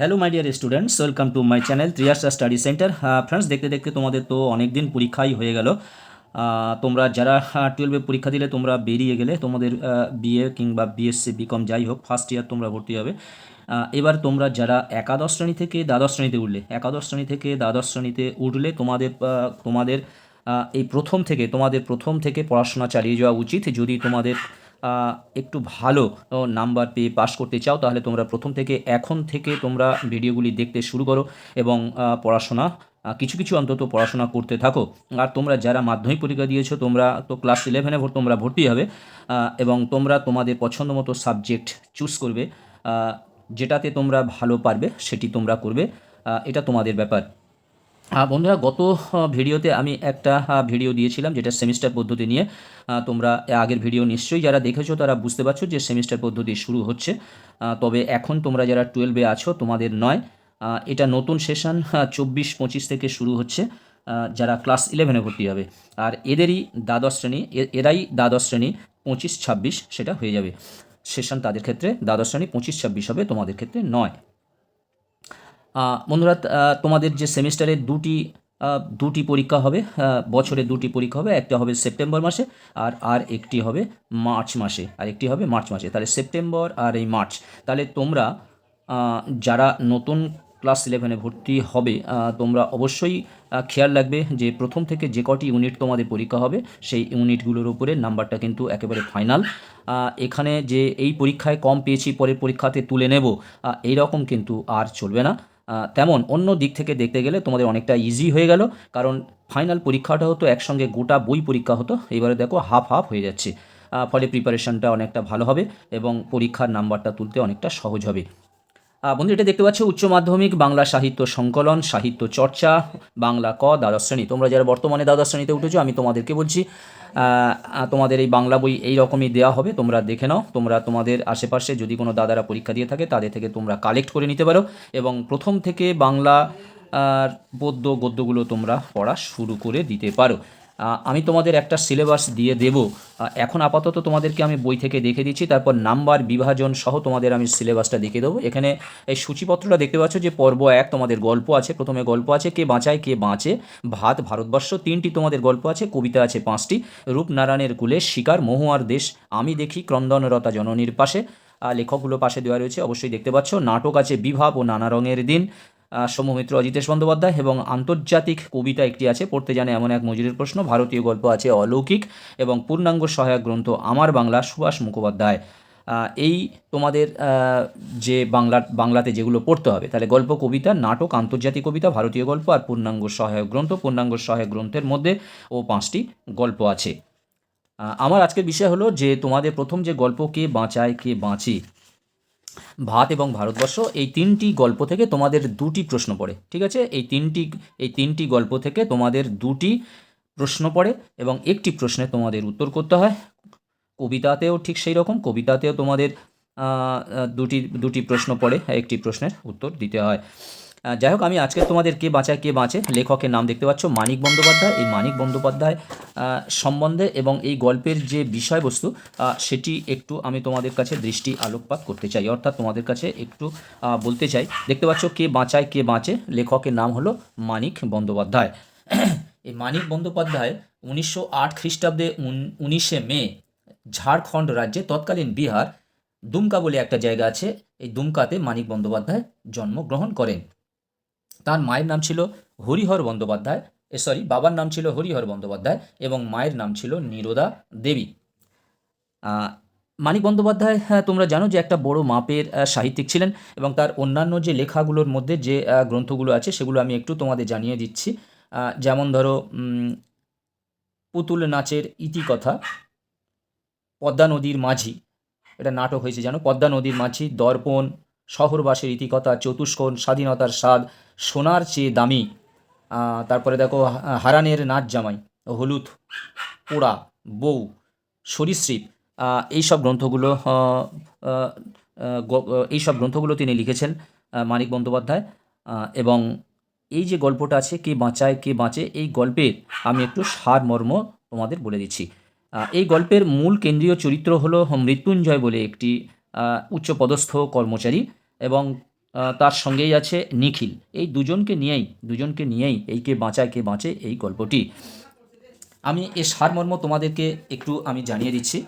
Hello my dear students welcome to my channel Triyasa study centre friends দেখতে দেখতে তোমাদের তো অনেক দিন পরীক্ষাই হয়ে গেল। আহ, তোমরা যারা টুয়েলভে পরীক্ষা দিলে তোমরা বেরিয়ে গেলে তোমাদের বিএ কিংবা বিএসসি বিকম যাই হোক ফার্স্ট ইয়ার তোমরা ভর্তি হবে। এবার তোমরা যারা একাদশ শ্রেণি থেকে দ্বাদশ শ্রেণীতে উঠলে একাদশ শ্রেণি থেকে দ্বাদশ শ্রেণীতে উঠলে তোমাদের তোমাদের এই প্রথম থেকে তোমাদের প্রথম থেকে পড়াশোনা চালিয়ে যাওয়া উচিত। যদি তোমাদের একটু ভালো নাম্বার পেয়ে পাশ করতে চাও, তাহলে তোমরা প্রথম থেকে, এখন থেকে তোমরা ভিডিওগুলি দেখতে শুরু করো এবং পড়াশোনা কিছু কিছু অন্তত পড়াশোনা করতে থাকো। আর তোমরা যারা মাধ্যমিক পরীক্ষা দিয়েছ, তোমরা তো ক্লাস ইলেভেনে তোমরা ভর্তি হবে এবং তোমরা তোমাদের পছন্দ মতো সাবজেক্ট চুজ করবে যেটাতে তোমরা ভালো পারবে, সেটি তোমরা করবে এটা তোমাদের ব্যাপার। বন্ধুরা, গত ভিডিওতে আমি একটা ভিডিও দিয়েছিলাম যেটা সেমিস্টার পদ্ধতি নিয়ে। তোমরা আগের ভিডিও নিশ্চয়ই যারা দেখেছ তারা বুঝতে পারছ যে সেমিস্টার পদ্ধতি শুরু হচ্ছে। তবে এখন তোমরা যারা টুয়েলভে আছো, তোমাদের নয় এটা নতুন সেশন চব্বিশ পঁচিশ থেকে শুরু হচ্ছে যারা ক্লাস ইলেভেনে ভর্তি হবে। আর এদেরই দ্বাদশ শ্রেণি এরাই দ্বাদশ শ্রেণি, পঁচিশ ছাব্বিশ সেটা হয়ে যাবে। সেশন তাদের ক্ষেত্রে দ্বাদশ শ্রেণি, পঁচিশ ছাব্বিশ হবে, তোমাদের ক্ষেত্রে নয়। বন্ধুরা তোমাদের যে সেমিস্টারে দুটি দুটি পরীক্ষা হবে বছরে দুটি পরীক্ষা হবে, একটা হবে সেপ্টেম্বর মাসে আর আর একটি হবে মার্চ মাসে, আর একটি হবে মার্চ মাসে। তাহলে সেপ্টেম্বর আর এই মার্চ। তাহলে তোমরা যারা নতুন ক্লাস ইলেভেনে ভর্তি হবে তোমরা অবশ্যই খেয়াল রাখবে যে প্রথম থেকে যে কটি ইউনিট তোমাদের পরীক্ষা হবে, সেই ইউনিটগুলোর উপরে নাম্বারটা কিন্তু একেবারে ফাইনাল। এখানে যে এই পরীক্ষায় কম পেয়েছি, পরের পরীক্ষাতে তুলে নেব এই রকম কিন্তু আর চলবে না। তেমন অন্য দিক থেকে দেখতে গেলে তোমাদের অনেকটা ইজি হয়ে গেল। কারণ ফাইনাল পরীক্ষাটা হতো একসঙ্গে গোটা বই পরীক্ষা হতো। এবারে দেখো হাফ হাফ হয়ে যাচ্ছে। ফলে প্রিপারেশনটা অনেকটা ভালো হবে এবং পরীক্ষার নাম্বারটা তুলতে অনেকটা সহজ হবে। বন্ধু, এটা দেখতে পাচ্ছ, উচ্চ মাধ্যমিক, বাংলা সাহিত্য সংকলন, সাহিত্য চর্চা, বাংলা ক, দ্বাদশ শ্রেণি। তোমরা যারা বর্তমানে দ্বাদশ শ্রেণীতে উঠেছো, আমি তোমাদেরকে বলছি তোমাদের এই বাংলা বই এই রকমই দেওয়া হবে, তোমরা দেখে নাও। তোমরা তোমাদের আশেপাশে যদি কোনো দাদারা পরীক্ষা দিয়ে থাকে, তাদের থেকে তোমরা কালেক্ট করে নিতে পারো এবং প্রথম থেকে বাংলা আর পদ্য গদ্যগুলো তোমরা পড়া শুরু করে দিতে পারো। আমি তোমাদের একটা সিলেবাস দিয়ে দেব। এখন আপাতত তোমাদেরকে আমি বই থেকে দেখে দিচ্ছি, তারপর নাম্বার, বিভাজন সহ তোমাদের আমি সিলেবাসটা দেখে দেবো। এখানে এই সূচিপত্রটা দেখতে পাচ্ছ যে পর্ব এক, তোমাদের গল্প আছে, প্রথমে গল্প আছে, কে বাঁচায়, কে বাঁচে, ভাত, ভারতবর্ষ, তিনটি তোমাদের গল্প আছে, কবিতা আছে পাঁচটি, রূপনারায়ণের কুলে শিকার, মহুয়ার দেশ, আমি দেখি ক্রন্দনরতা জননীর পাশে। লেখকগুলো পাশে দেওয়া রয়েছে, অবশ্যই দেখতে পাচ্ছ, নাটক আছে বিভাব ও নানা রঙের দিন সৌম্যমিত্র অজিতেশ বন্দ্যোপাধ্যায় এবং আন্তর্জাতিক কবিতা একটি আছে, পড়তে জানে এমন এক মজুরির প্রশ্ন, ভারতীয় গল্প আছে অলৌকিক এবং পূর্ণাঙ্গ সহায়ক গ্রন্থ আমার বাংলা, সুভাষ মুখোপাধ্যায়। এই তোমাদের যে বাংলা, বাংলাতে যেগুলো পড়তে হবে, তাহলে গল্প, কবিতা, নাটক, আন্তর্জাতিক কবিতা, ভারতীয় গল্প আর পূর্ণাঙ্গ সহায়ক গ্রন্থ, পূর্ণাঙ্গ সহায়ক গ্রন্থের মধ্যে ও পাঁচটি গল্প আছে। আমার আজকের বিষয় হলো যে তোমাদের প্রথম যে গল্প, কে বাঁচায়, কে বাঁচে ভাত এবং ভারতবর্ষ এই তিনটি গল্প থেকে তোমাদের দুটি প্রশ্ন পড়ে, ঠিক আছে? এই তিনটি এই তিনটি গল্প থেকে তোমাদের দুটি প্রশ্ন পড়ে এবং একটি প্রশ্নে তোমাদের উত্তর করতে হয়। কবিতাতেও ঠিক সেই রকম, কবিতাতেও তোমাদের দুটি দুটি প্রশ্ন পড়ে, একটি প্রশ্নের উত্তর দিতে হয়। যাই হোক, আমি আজকে তোমাদের কে বাঁচায়, কে বাঁচে, লেখকের নাম দেখতে পাচ্ছ মানিক বন্দ্যোপাধ্যায়। এই মানিক বন্দ্যোপাধ্যায় সম্বন্ধে এবং এই গল্পের যে বিষয়বস্তু সেটি একটু আমি তোমাদের কাছে দৃষ্টি আলোকপাত করতে চাই। অর্থাৎ তোমাদের কাছে একটু বলতে চাই, দেখতে পাচ্ছ কে বাঁচায়, কে বাঁচে, লেখকের নাম হলো মানিক বন্দ্যোপাধ্যায়। এই মানিক বন্দ্যোপাধ্যায় উনিশশো আট খ্রিস্টাব্দে উন- উনিশে মে, ঝাড়খণ্ড রাজ্যে তৎকালীন বিহার, দুমকা বলে একটা জায়গা আছে। এই দুমকাতে মানিক বন্দ্যোপাধ্যায় জন্মগ্রহণ করেন। তার মায়ের নাম ছিল হরিহর বন্দ্যোপাধ্যায় সরি বাবার নাম ছিল হরিহর বন্দ্যোপাধ্যায় এবং মায়ের নাম ছিল নীরদা দেবী। মানিক বন্দ্যোপাধ্যায় হ্যাঁ, তোমরা জানো যে একটা বড় মাপের সাহিত্যিক ছিলেন এবং তার অন্যান্য যে লেখাগুলোর মধ্যে যে গ্রন্থগুলো আছে সেগুলো আমি একটু তোমাদের জানিয়ে দিচ্ছি। যেমন ধরো পুতুল নাচের ইতিকথা পদ্মা নদীর মাঝি এটা নাটক হয়েছে জানো পদ্মা নদীর মাঝি দর্পণ শহরবাসের ইতিকথা চতুষ্কোণ স্বাধীনতার স্বাদ সোনার চেয়ে দামি। তারপরে দেখো হারানের নাচ জামাই, হলুদ, পোড়া, বউ, সরীসৃপ এইসব গ্রন্থগুলো এইসব গ্রন্থগুলো তিনি লিখেছেন মানিক বন্দ্যোপাধ্যায়। এবং এই যে গল্পটা আছে, কে বাঁচায়, কে বাঁচে, এই গল্পের আমি একটু সারমর্ম তোমাদের বলে দিচ্ছি। এই গল্পের মূল কেন্দ্রীয় চরিত্র হলো মৃত্যুঞ্জয় বলে একটি উচ্চপদস্থ কর্মচারী এবং তার সঙ্গেই আছে নিখিল। এই দুজনকে নিয়েই দুজনকে নিয়েই এই কে বাঁচায়, কে বাঁচে এই গল্পটি। আমি এর সারমর্ম তোমাদেরকে একটু আমি জানিয়ে দিচ্ছি।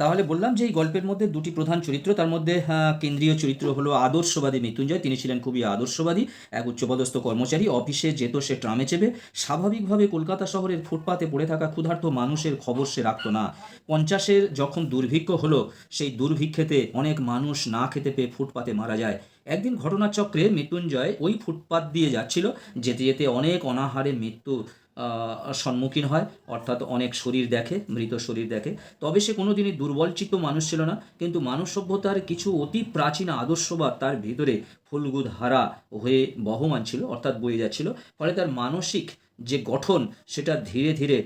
তাহলে বললাম যে এই গল্পের মধ্যে দুটি প্রধান চরিত্র, তার মধ্যে কেন্দ্রীয় চরিত্র হলো আদর্শবাদী মৃত্যুঞ্জয়। তিনি ছিলেন খুবই আদর্শবাদী, এক উচ্চপদস্থ কর্মচারী। অফিসে যেত সে ট্রামে চেপে। স্বাভাবিকভাবে কলকাতা শহরের ফুটপাতে পড়ে থাকা ক্ষুধার্ত মানুষের খবর সে রাখত না। পঞ্চাশের যখন দুর্ভিক্ষ হলো, সেই দুর্ভিক্ষেতে অনেক মানুষ না খেতে পেয়ে ফুটপাতে মারা যায়। একদিন ঘটনাচক্রে মৃত্যুঞ্জয় ওই ফুটপাত দিয়ে যাচ্ছিল, যেতে যেতে অনেক অনাহারে মৃত্যু সম্মুখীন হয়, অর্থাৎ অনেক শরীর দেখে, মৃত শরীর দেখে। তবে সে কোনো দিনই দুর্বলচিত্ত মানুষ ছিল না, কিন্তু মানব সভ্যতার কিছু অতি প্রাচীন আদর্শবাদ তার ভিতরে ফুলগুদ হারা হয়ে বহমান ছিল, অর্থাৎ বয়ে যাচ্ছিল। ফলে তার মানসিক যে গঠন, সেটা ধীরে ধীরে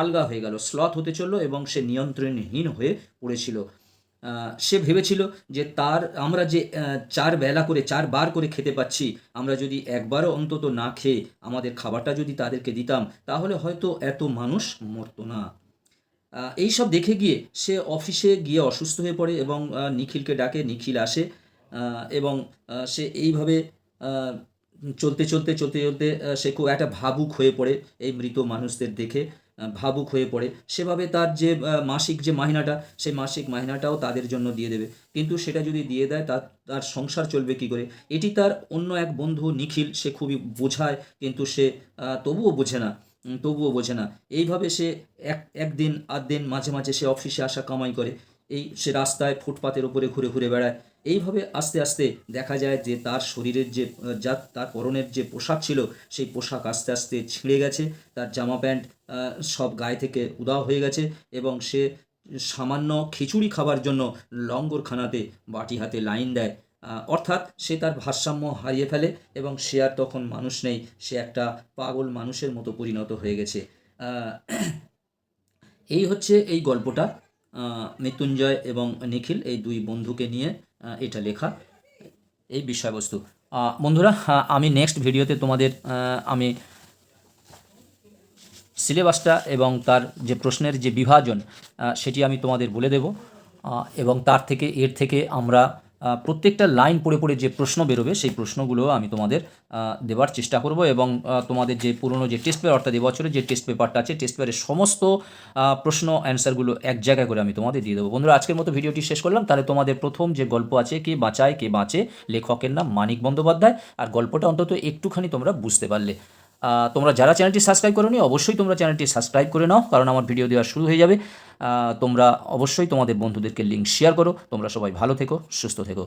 আলগা হয়ে গেল স্লথ হতে চলল এবং সে নিয়ন্ত্রণহীন হয়ে পড়েছিল। সে ভেবেছিল যে তার, আমরা যে চার বেলা করে, চার বার করে খেতে পাচ্ছি, আমরা যদি একবারও অন্তত না খেয়ে আমাদের খাবারটা যদি তাদেরকে দিতাম, তাহলে হয়তো এত মানুষ মরতো না। এই সব দেখে গিয়ে সে অফিসে গিয়ে অসুস্থ হয়ে পড়ে এবং নিখিলকে ডাকে, নিখিল আসে এবং সে এইভাবে চলতে চলতে চলতে চলতে সে খুব একটা ভাবুক হয়ে পড়ে এই মৃত মানুষদের দেখে। ভাবুক হয়ে পড়ে। সেভাবে তার যে মাসিক যে মাহিনাটা, সেই মাসিক মাহিনাটাও তাদের জন্য দিয়ে দেবে। কিন্তু সেটা যদি দিয়ে দেয়, তার তার সংসার চলবে কি করে? এটি তার অন্য এক বন্ধু নিখিল, সে খুবই বোঝায়, কিন্তু সে তবুও বোঝে না। তবুও বোঝে না। এইভাবে সে এক, একদিন আধ দিন মাঝে মাঝে সে অফিসে আসা কামাই করে। এই সে রাস্তায় ফুটপাতের উপরে ঘুরে ঘুরে বেড়ায়। এইভাবে আস্তে আস্তে দেখা যায় যে তার শরীরের যে যা তার পরনের যে পোশাক ছিল, সেই পোশাক আস্তে আস্তে ছিঁড়ে গেছে। তার জামা প্যান্ট সব গায়ে থেকে উদাও হয়ে গেছে এবং সে সামান্য খিচুড়ি খাবার জন্য লঙ্গরখানাতে বাটি হাতে লাইন দেয়। অর্থাৎ সে তার ভারসাম্য হারিয়ে ফেলে এবং সে আর তখন মানুষ নেই। সে একটা পাগল মানুষের মতো পরিণত হয়ে গেছে। এই হচ্ছে এই গল্পটা। মৃত্যুঞ্জয় এবং নিখিল এই দুই বন্ধুকে নিয়ে এটা লেখা এই বিষয়বস্তু। বন্ধুরা আমি নেক্সট ভিডিওতে তোমাদের আমি সিলেবাসটা এবং তার যে প্রশ্নের যে বিভাজন সেটি আমি তোমাদের বলে দেব। এবং তার থেকে, এর থেকে আমরা প্রত্যেকটা লাইন পড়ে পড়ে যে প্রশ্ন বেরোবে, সেই প্রশ্নগুলো আমি তোমাদের দেওয়ার চেষ্টা করব এবং তোমাদের যে পুরনো যে টেস্ট পেপার অর্থাৎ এবছরের যে টেস্ট পেপারটা আছে টেস্ট পেপারের সমস্ত প্রশ্ন অ্যান্সারগুলো এক জায়গায় করে আমি তোমাদের দিয়ে দেবো। বন্ধুরা, আজকের মতো ভিডিওটি শেষ করলাম। তাহলে তোমাদের প্রথম যে গল্প আছে, কে বাঁচায়, কে বাঁচে, লেখকের নাম মানিক বন্দ্যোপাধ্যায়, আর গল্পটা অন্তত একটুখানি তোমরা বুঝতে পারলে। তোমরা যারা চ্যানেলটি সাবস্ক্রাইব করোনি, অবশ্যই তোমরা চ্যানেলটি সাবস্ক্রাইব করে নাও, কারণ আমার ভিডিও দেওয়া শুরু হয়ে যাবে। তোমরা অবশ্যই তোমাদের বন্ধুদেরকে লিঙ্ক শেয়ার করো। তোমরা সবাই ভালো থেকো, সুস্থ থেকো।